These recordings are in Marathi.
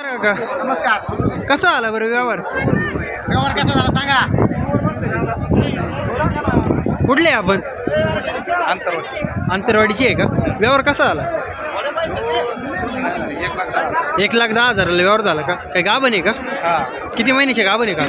का? नमस्कार. कसं आला बरं व्यवहार? व्यवहार कसा झाला सांगा. कुठले आहे आपण? अंतरवाडीची आहे का? व्यवहार कसा झाला एक लाख दहा हजाराला व्यवहार झाला का? काय गाभण आहे का? किती महिन्याचे गाभण आहे का.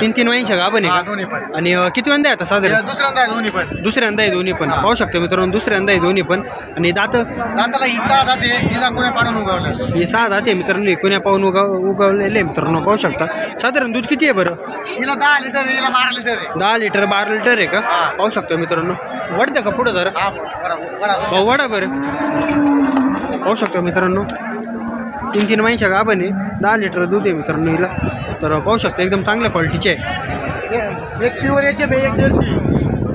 तीन तीन महिन्याच्या गाभण हा, आहे का आणि अं, किती आहे आता हे साधारण दुसऱ्यांदा आहे दोन्ही पण. दुसऱ्यांदा आहे दोन्ही पण. पाहू शकतो मित्रांनो दुसऱ्यांदा आहे दोन्ही पण. आणि दात? दाताला हिस्सा जाते हिला कोण्या पाडून उगवलं? हे सहा दात आहे मित्रांनो कोण्या पाहून उगाव उगवलेले आहे मित्रांनो पाहू शकता. साधारण दूध किती आहे बरं? हिला दहा लिटर हिला बारा लिटर आहे. दहा लिटर बारा लिटर आहे का? हा. पाहू शकतो मित्रांनो. वाढतं का पुढं जरा? हा बरोबर भाऊ बरं. पाहू शकतो मित्रांनो. तीन तीन महिन्याच्या गाभण आहे. दहा लिटर दूध आहे मित्रांनो हिला. तर पाहू शकतो एकदम चांगल्या क्वालिटीचे आहे. एक- प्युअर एच एफ एक जर्सी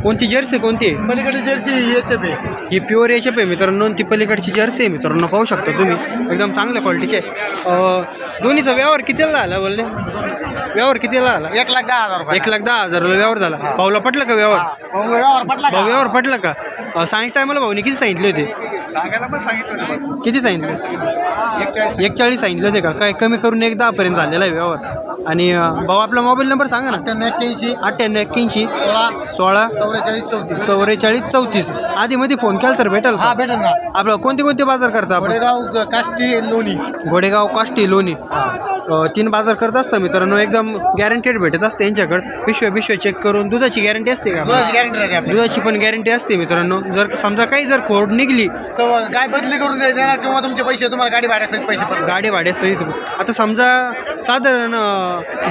कोणती जर्सी कोणती? आहे पलीकडे जर्सी एफ आहे. ही प्युअर एच आहे मित्रांनो ती पलीकडची जर्सी आहे मित्रांनो. पाहू शकता तुम्ही. एकदम चांगल्या क्वालिटीचे दोन्हीचा व्यवहार कितीला झाला बोलले? व्यवहार कितीला झाला? एक लाख दहा हजार रुपये. एक लाख दहा हजाराला व्यवहार झाला. भाऊला पटलं का व्यवहार? भाऊ, व्यवहार पटला भाऊ का व्यवहार पटलं का? अं, सांगितलं टायमाला भाऊनी किती सांगितले होते? सांगायला पण सांगितलं होतं किती सांगितले? एक चाळीस एक चाळीस सांगितले होते का? काय कमी करून एक दहापर्यंत झालेला आहे व्यवहार. आणि अं, भाऊ आपला मोबाईल नंबर सांगा ना. अठ्ठ्याण्णव एक्क्याऐंशी. अठ्ठ्याण्णव एक्क्याऐंशी. सोळा. सोळा. चौवेचाळीस चौतीस. चौवेचाळीस चौतीस. आधी मध्ये फोन केला तर भेटेल हा का भेटेल ना. आपलं कोणते कोणते बाजार करता आपण? गोडेगाव काष्टी लोणी. घोडेगाव काष्टी लोणी. तीन बाजार करत असतं मित्रांनो एकदम गॅरंटेड भेटत असते यांच्याकडे. पिशव्या पिशव्या चेक करून दुधाची गॅरंटी असते का? दुधाची पण गॅरंटी असते मित्रांनो. जर समजा काही जर खोड निघली तर गाय बदली करून देणार किंवा तुमचे पैसे तुम्हाला गाडी भाड्यासाठी पैसे पडतात. गाडी भाड्यासहित. आता समजा साधारण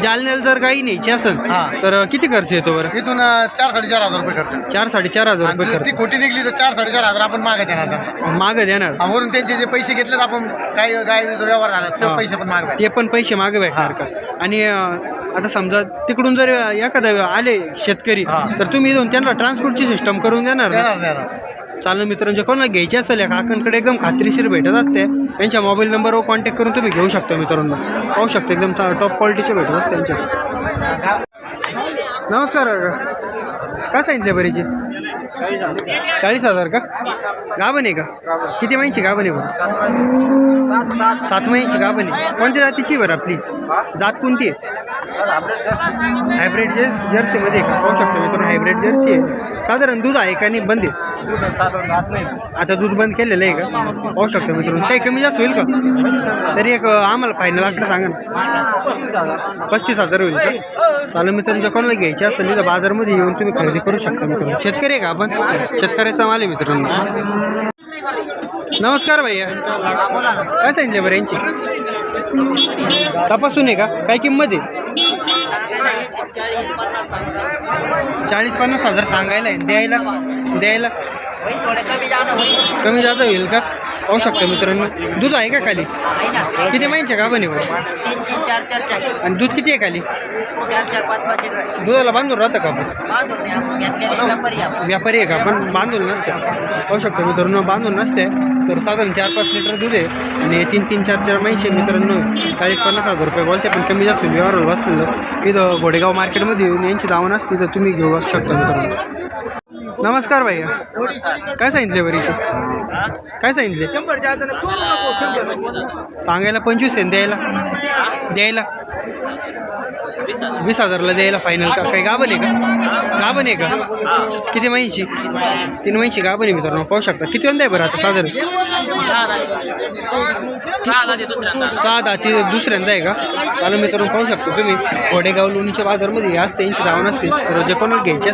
जालन्याला जर गाडी न्यायची असेल. तर किती खर्च येतो बरं? इथून अं, चार साडेचार हजार रुपये खर्च. चार साडेचार हजार रुपये जर ती खर्च खोटी निघली तर चार साडेचार हजार आपण येणार त्यांना. मागं देणार. वरून त्यांचे जे पैसे घेतलेत आपण काय गाय व्यवहार झाला. ते पैसे पण माग ते पण पैसे मागे भेटणार का? आणि आता समजा तिकडून जर एखादा आले शेतकरी. तर तुम्ही येऊन त्यांना ट्रान्सपोर्टची सिस्टम करून देणार मित्रांनो जे कोणाला घ्यायची असेल या काकांकडे एकदम खात्रीशीर भेटत असते. यांच्या मोबाईल नंबरवर कॉन्टॅक्ट करून तुम्ही घेऊ शकता मित्रांनो. पाहू शकता एकदम टॉप क्वालिटीचे भेटत असते त्यांच्या नमस्कार. काय सांगितले बरीची चाळीस हजार का? गाभण आहे का? किती महिन्याची गाभण आहे बरं? सात महिन्याची गाभण आहे. कोणत्या जातीची बरं आपली? जात कोणती आहे? हायब्रिड जर्स जर्सीमध्ये का? पाहू शकतो मित्रांनो हायब्रिड जर्सी आहे. साधारण दूध आहे का नाही बंद आहे? आता दूध बंद केलेलं आहे का? पाहू शकतो मित्रांनो. काही कमी जास्त होईल का? तरी एक आम्हाला फायनल आकडे सांगा ना. पस्तीस हजार होईल का? चालेल मित्रांनो कोणाला घ्यायची असेल तर बाजारमध्ये येऊन तुम्ही खरेदी करू शकता मित्रांनो. शेतकरी आहे का आपण? शेतकऱ्याचा माल आहे मित्रांनो. नमस्कार भैया. काय सांगितले बरं यांची? तपासून आहे का? काय किंमत आहे? चाळीस पन्नास हजार सांगायला आहे. द्यायला? द्यायला? कमी जादा होईल का? पाहू शकता मित्रांनो. दूध आहे का खाली? किती माहिती का पण आणि दूध किती आहे खाली? दुधाला बांधून राहतं का आपण? व्यापारी आहे का? पण बांधून नसते. पाहू शकतो मित्रांनो बांधून नसते. तर साधारण चार पाच लिटर दूध आहे. आणि तीन तीन चार चार महिन्याचे मित्रांनो. चाळीस पन्नास हजार रुपये बोलते पण कमी जास्त व्यवहार बसलेलं. इथं घोडेगाव मार्केटमध्ये येऊन यांची दावण असते तर तुम्ही घेऊ शकता मित्रांनो. नमस्कार भैया काय सांगितले बरीचे काय सांगितले? सांगायला पंचवीस आहे द्यायला? द्यायला. वीस हजारला द्यायला फायनल का? काही गाभण आहे का? गाभण आहे का? किती महिन्याची? तीन महिन्याची गाभण आहे मित्रांनो, पाहू शकता. किती वंदा आहे बरं आता साधारण? सहा दहा ती दुसऱ्यांदा आहे का? चालू मित्रांनो, पाहू शकतो तुम्ही. घोडेगाव लोणीच्या बाजारमध्ये असते, यांची धावण असते. तर जे कोणाला घ्यायची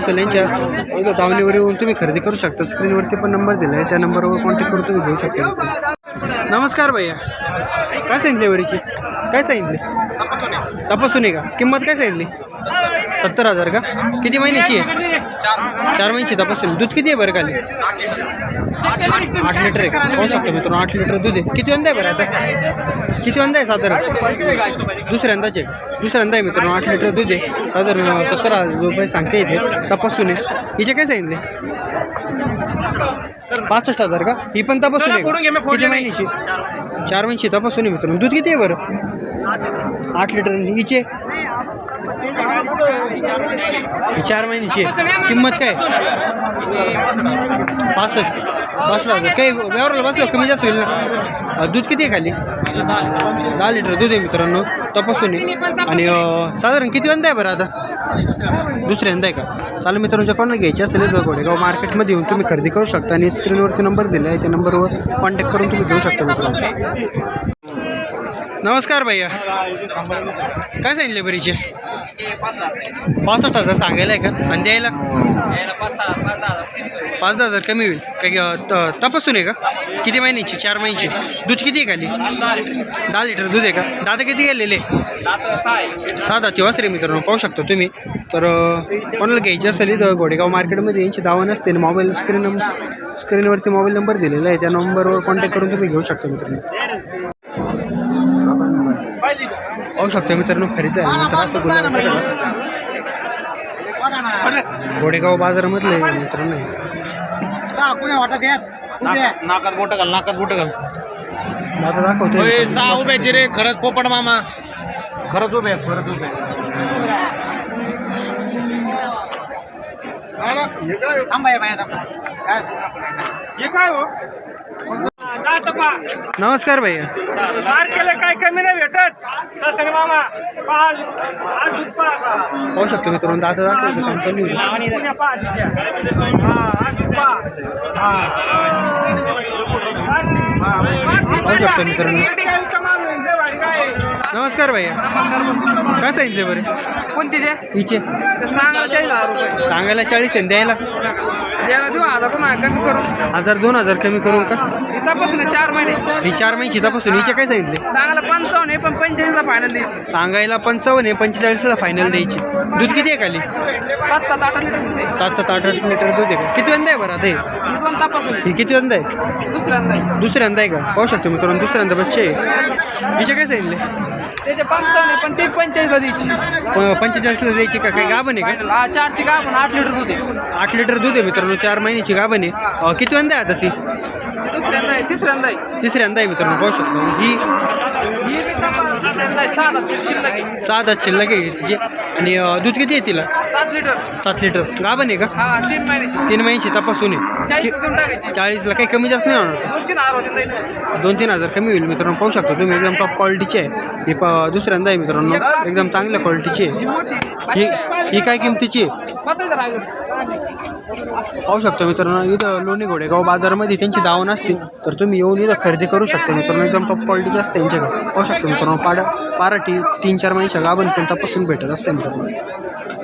येऊन तुम्ही खरेदी करू शकता. स्क्रीनवरती पण नंबर दिला आहे. त्या नंबरवर कॉन्टॅक्ट करून तुम्ही घेऊ शकता. नमस्कार भैया. काय सांगितले वरीची? काय सांगितले तपासून आहे का? किंमत काय सांगितली? सत्तर हजार का? किती महिन्याची आहे? चार महिन्याची तपासून. दूध किती आहे बरं खाली? आठ लिटर आहे का? पाहू शकतो मित्रांनो आठ लिटर दूध आहे. किती वंदा आहे बरं आता? किती वंदा आहे साधारण? दुसऱ्यांदाचे. दुसऱ्यांदा आहे मित्रांनो आठ लिटर दूध आहे. साधारण सत्तर हजार रुपये सांगते इथे. तपासून आहे हिचे काय सांगितले? पासष्ट हजार का? ही पण तपासून आहे का? किती महिन्याची? चार महिन्याची तपासून आहे मित्रांनो. दूध किती आहे बरं? आठ लिटर म्हणजे हिचे? चार महिन्याची आहे. किंमत काय? पासष्ट. बसला काही व्यवहाराला बसलो? कमी जास्त होईल ना? दूध किती आहे खाली? दहा लिटर दूध आहे मित्रांनो. तपासून आणि साधारण किती अंदा आहे बरं आता? दुसऱ्यांदा आहे का? चालू मित्रांच्या कोणाला घ्यायची असेल तर गोडेगाव मार्केटमध्ये येऊन तुम्ही खरेदी करू शकता. आणि स्क्रीनवरती नंबर दिला आहे. त्या नंबरवर कॉन्टॅक्ट करून तुम्ही घेऊ शकता मित्रांनो. नमस्कार भैया. काय सांगितले बरीचे पासष्ट हजार सांगायला आहे का? आणि द्यायला? पाच दहा हजार कमी होईल. काय त- तपासून आहे का? किती महिन्याची? चार महिन्याची. दूध किती आहे खाली? दहा लिटर दूध आहे का? दादा किती गेलेले? सहा दाती वासरे मित्रांनो. पाहू शकतो तुम्ही. तर कोणाला घ्यायची असेल तर घोडेगाव मार्केटमध्ये यांची दावा नसते. मोबाईल स्क्रीन नंबर स्क्रीनवरती मोबाईल नंबर दिलेला आहे. त्या नंबरवर कॉन्टॅक्ट करून तुम्ही घेऊ शकता मित्रांनो. पाहू शकता मित्रांनो खरेदी झाल्यानंतर असं गुलाब घोडेगाव बाजारामधले आहे मित्रांनो हे. नाकात बोट घाल नाकात बोट घाल दाखवतोय ओय, सहा उभ्याचे रे खरंच पोपट मामा खरंच उभे खरंच उभे. थांबा. काय? हे काय हो. नमस्कार भैया बार केलं काय कमी नाही भेटत तसं मामा दूध पहा आता. शकतो मित्रांनो दादा दाखवायचं काम चालू आहे पुण्या पहा. हा. हा. शकतो मित्रांनो? नमस्कार भैया काय सांगितले बरे कोणतीचे सांगायला चाळीस रुपये सांगायला चाळीस आहे द्यायला द्यायला देऊ हजार रुपये कमी करून. हजार दोन हजार कमी करून का? तपासून चार महिने. ही चार महिन्याची तपासून हिचे काय सांगितले? सांगायला पंचावन्न आहे पण पंचेचाळीसला फायनल द्यायची. सांगायला पंचावन्न आहे पंचेचाळीसला फायनल द्यायची. दूध किती आहे खाली? सात सात आठ लिटर सात सात आठ आठ लिटर दूध आहे का? किती वंदा आहे बरं आता हे? ही दोन तपासून आहे. ही किती वंदा आहे? दुसऱ्यांदा आहे. दुसऱ्यांदा आहे का? पाहू शकतो मित्रांनो दुसऱ्यांदा बच्चे आहे. हिचे काय सांगितले? त्याचे पंचावन्न पण ते पंचेचाळीसला द्यायची. पंचेचाळीसला द्यायची का? काही गाभण आहे हा चारची का पण आठ लिटर दूध आहे. का आठ लिटर दूध आहे मित्रांनो चार महिन्याची गाभण आहे. अं, किती वंदा आहे आता ती? दुसऱ्यांदा आहे तिसऱ्यांदा आहे. तिसऱ्यांदा आहे मित्रांनो पाहू शकतो. ही ही बी तपास दुसऱ्यांदा आहे सहा दात शिल्लक आहे. सहा दात शिल्लक आहे तिचे. आणि अं, दूध किती आहे तिला? सात लिटर. सात लिटर. गाभण आहे का? हा तीन महिन्याची तीन महिन्याची तपासून आहे. चाळीस टाकायची चाळीसला काही कमी जास्त नाही होणार? दोन तीन हजार होते लई. दोन तीन हजार कमी होईल मित्रांनो पाहू शकतो तुम्ही. एकदम टॉप क्वालिटीचे आहे. ही प दुसऱ्यांदा आहे मित्रांनो. एकदम चांगल्या क्वालिटीची आहे. ही काय किमतीची आहे? जरा. पाहू शकतो मित्रांनो इथं लोणी घोडेगाव बाजारामध्ये त्यांची दावण असतील तर तुम्ही येऊन इथं खरेदी करू शकता. मित्रांनो एकदम टॉप क्वालिटीची असते त्यांच्याकडे पाहू शकतो मित्रांनो पाडा पाराटी तीन चार महिन्याच्या गाभण पण तपासून भेटत असते मित्रांनो.